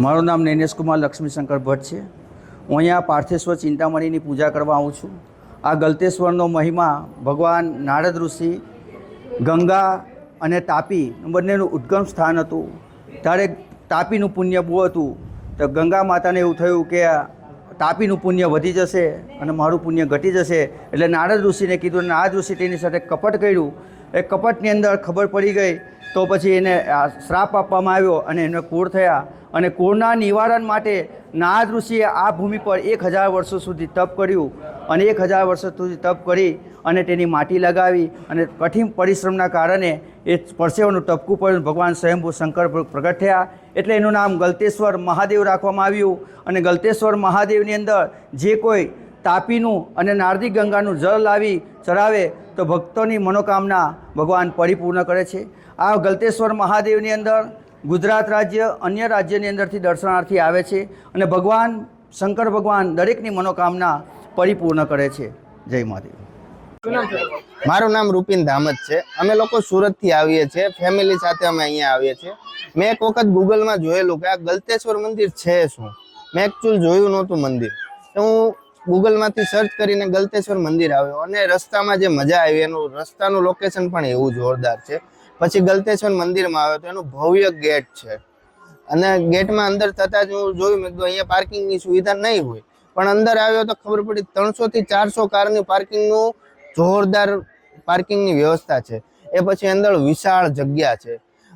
મારું નામ નૈનેશ કુમાર લક્ષ્મીશંકર ભટ્ટ છે. હું અહીંયા પાર્થેશ્વર ચિંતામણીની પૂજા કરવા આવું છું. આ ગલતેશ્વરનો મહિમા ભગવાન નારદ ઋષિ, ગંગા અને તાપી બંનેનું ઉદ્ગમ સ્થાન હતું. ત્યારે તાપીનું પુણ્ય બહુ હતું. તો ગંગા માતાને એવું થયું કે તાપીનું પુણ્ય વધી જશે અને મારું પુણ્ય ઘટી જશે. એટલે નારદ ઋષિને કીધું, નારદ ઋષિ તેની સાથે કપટ કર્યું. એ કપટની અંદર ખબર પડી ગઈ તો પછી એને શ્રાપ આપવામાં આવ્યો અને એને કુળ થયા. અને કુળના નિવારણ માટે નારદ ઋષિએ આ ભૂમિ પર એક હજાર વર્ષો સુધી તપ કર્યું. અને એક હજાર વર્ષો સુધી તપ કરી અને તેની માટી લગાવી અને કઠિન પરિશ્રમના કારણે એ પરસેવાનું ટપકું પડ્યું ભગવાન સ્વયંભૂ શંકર પ્રગટ થયા. એટલે એનું નામ ગલતેશ્વર મહાદેવ રાખવામાં આવ્યું. અને ગલતેશ્વર મહાદેવની અંદર જે કોઈ તાપીનું અને નારદી ગંગાનું જળ લાવી ચડાવે તો ભક્તોની મનોકામના ભગવાન પરિપૂર્ણ કરે છે. આ ગલતેશ્વર મહાદેવની અંદર ગુજરાત રાજ્ય અન્ય રાજ્યની અંદરથી દર્શનાર્થી આવે છે અને ભગવાન શંકર ભગવાન દરેકની મનોકામના પરિપૂર્ણ કરે છે. જય મહાદેવ. મારું નામ રૂપિન ધામત છે. અમે લોકો સુરતથી આવીએ છીએ. ફેમિલી સાથે અમે અહીંયા આવીએ છીએ. મેં એક વખત ગૂગલમાં જોયેલું કે આ ગલતેશ્વર મંદિર છે શું? મેં એકચ્યુઅલ જોયું નહોતું મંદિર. તો હું ગૂગલમાંથી સર્ચ કરીને ગલતેશ્વર મંદિર આવ્યો અને રસ્તામાં જે મજા આવી, એનું રસ્તાનું લોકેશન પણ એવું જોરદાર છે. પછી ગલતેશ્વર મંદિરમાં આવ્યો તો એનું ભવ્ય ગેટ છે. અને ગેટમાં અંદર થતાં જ હું જોયું, મેં અહીંયા પાર્કિંગની સુવિધા નહીં હોય. પણ અંદર આવ્યો તો ખબર પડી ત્રણસો થી ચારસો કારની પાર્કિંગનું જોરદાર પાર્કિંગની વ્યવસ્થા છે. એ પછી અંદર વિશાળ જગ્યા છે.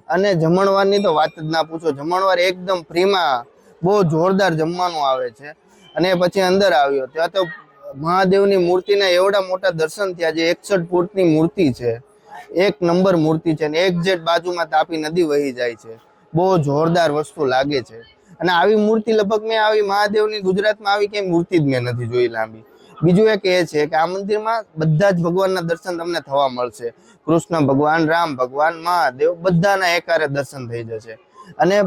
અને જમણવારની તો વાત જ ના પૂછો, જમણવાર એકદમ ફ્રીમાં બહુ જોરદાર જમવાનું આવે છે. અને પછી અંદર આવ્યો. ત્યાં તો મહાદેવની મૂર્તિના એવડા મોટા દર્શન થયા જે એકસઠ ફૂટની મૂર્તિ છે. એક નંબર મૂર્તિ છે ને જેટ બાજુમાં તાપી નદી વહી જાય છે. બહુ જોરદાર વસ્તુ લાગે છે. અને આવી મૂર્તિ લગભગ મેં આવી મહાદેવની ગુજરાતમાં આવી ક્યાંય મૂર્તિ જ મેં નથી જોઈ લાંબી. બીજું એક એ છે કે આ મંદિરમાં બધા જ ભગવાનના દર્શન તમને થવા મળશે. કૃષ્ણ ભગવાન, રામ ભગવાન, મહાદેવ બધાના એકારે દર્શન થઈ જશે. અને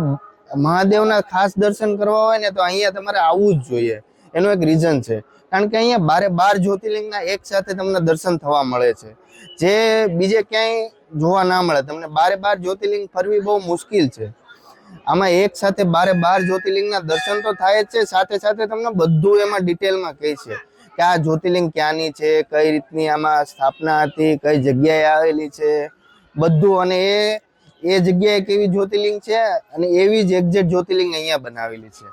મહાદેવના ખાસ દર્શન કરવા હોય ને તો અહીંયા તમારે આવવું જ જોઈએ. એનું એક રીઝન છે. કારણ કે અહીંયા બારે બાર જ્યોતિર્લિંગના એક સાથે તમને દર્શન થવા મળે છે. જે બીજે ક્યાંય જોવા ના મળે, તમને બારે બાર જ્યોતિર્લિંગ ફરવી બહુ મુશ્કેલ છે. આમાં એક સાથે બારે બાર જ્યોતિર્લિંગના દર્શન તો થાય જ છે, સાથે સાથે તમને બધું એમાં ડિટેલમાં કહે છે કે આ જ્યોતિર્લિંગ ક્યાંની છે, કઈ રીતની આમાં સ્થાપના હતી, કઈ જગ્યાએ આવેલી છે, બધું અને એ એ જગ્યાએ કેવી જ્યોતિર્લિંગ છે અને એવી જ એક્ઝેક્ટ જ્યોતિર્લિંગ અહીંયા બનાવેલી છે.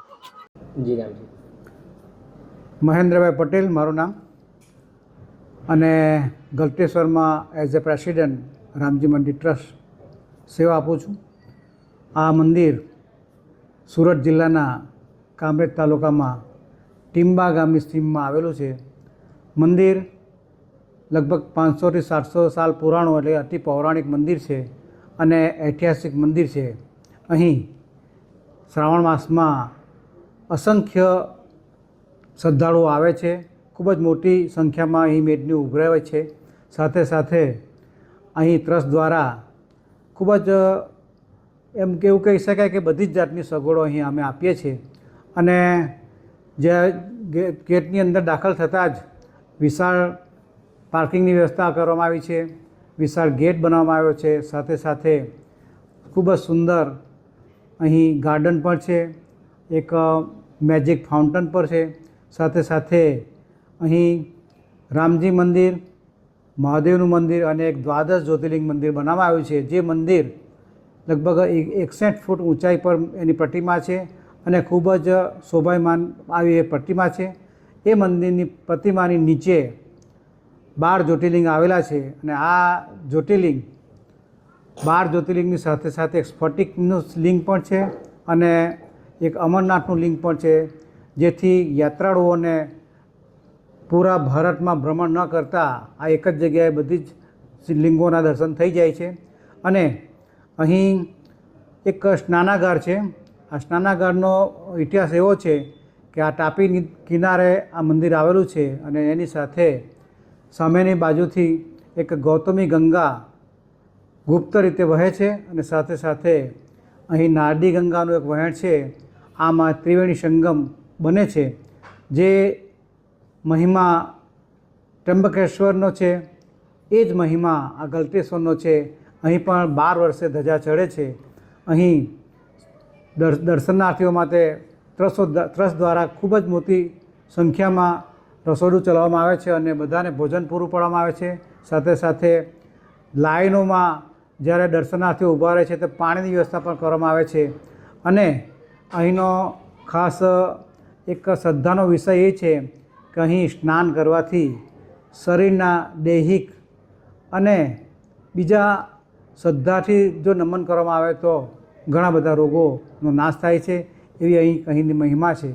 જી રામજી. મહેન્દ્રભાઈ પટેલ મારું નામ. અને ગલતેશ્વરમાં as a president Ramji Mandir trust સેવા આપું છું. આ મંદિર સુરત જિલ્લાના કામરેજ તાલુકામાં ટીમ્બા ગામની સીમમાં આવેલું છે. મંદિર લગભગ પાંચસોથી સાતસો સાલ પુરાણું એટલે અતિ પૌરાણિક મંદિર છે. અને ઐતિહાસિક મંદિર છે. અહીં શ્રાવણ માસમાં અસંખ્ય શ્રદ્ધાળુઓ આવે છે. ખૂબ જ મોટી સંખ્યામાં અહીં મેદની ઉભરાવે છે. સાથે સાથે અહીં ટ્રસ્ટ દ્વારા ખૂબ જ, એમ કેવું કહી શકાય કે બધી જ જાતની સગવડો અહીં અમે આપીએ છીએ. અને જે ગેટની અંદર દાખલ થતાં જ વિશાળ પાર્કિંગની વ્યવસ્થા કરવામાં આવી છે. વિશાળ ગેટ બનાવવામાં આવ્યો છે. સાથે સાથે ખૂબ જ સુંદર અહીં ગાર્ડન પણ છે. એક મેજિક ફાઉન્ટન પણ છે. સાથે સાથે અહીં રામજી મંદિર, મહાદેવનું મંદિર અને એક દ્વાદશ જ્યોતિર્લિંગ મંદિર બનાવવામાં આવ્યું છે. જે મંદિર લગભગ એક- એકસઠ ફૂટ ઊંચાઈ પર એની પ્રતિમા છે અને ખૂબ જ શોભાયમાન આવી એ પ્રતિમા છે. એ મંદિરની પ્રતિમાની નીચે બાર જ્યોતિર્લિંગ આવેલા છે અને આ જ્યોતિર્લિંગ બાર જ્યોતિર્લિંગની સાથે સાથે એક સ્ફટિકનું લિંગ પણ છે અને એક અમરનાથનું લિંગ પણ છે, જેથી યાત્રાળુઓને પૂરા ભારતમાં ભ્રમણ ન કરતા આ એક જ જગ્યાએ બધી જ લિંગોના દર્શન થઈ જાય છે. અને અહીં એક સ્નાનાગાર છે. આ સ્નાનાગારનો ઇતિહાસ એવો છે કે આ તાપી કિનારે આ મંદિર આવેલું છે અને એની સાથે સામેની બાજુથી એક ગૌતમી ગંગા ગુપ્ત રીતે વહે છે અને સાથે સાથે અહીં નારદી ગંગાનું એક વહેણ છે. આમાં ત્રિવેણી સંગમ બને છે, જે મહિમા ત્રંબકેશ્વરનો છે. એ જ મહિમા આ ગલતેશ્વરનો છે. અહીં પણ બાર વર્ષે ધજા ચડે છે. અહીં દર- દર્શનાર્થીઓ માટે ત્રસો ત્રસ દ્વારા ખૂબ જ મોટી સંખ્યામાં રસોડું ચલાવવામાં આવે છે અને બધાને ભોજન પૂરું પાડવામાં આવે છે. સાથે સાથે લાઈનોમાં જ્યારે દર્શનાર્થીઓ ઊભા રહે છે, તો પાણીની વ્યવસ્થા પણ કરવામાં આવે છે. અને અહીંનો ખાસ એક શ્રદ્ધાનો વિષય એ છે કે અહીં સ્નાન કરવાથી શરીરના દૈહિક અને બીજા શ્રદ્ધાથી જો નમન કરવામાં આવે તો ઘણા બધા રોગોનો નાશ થાય છે, એવી અહીં અહીંની મહિમા છે.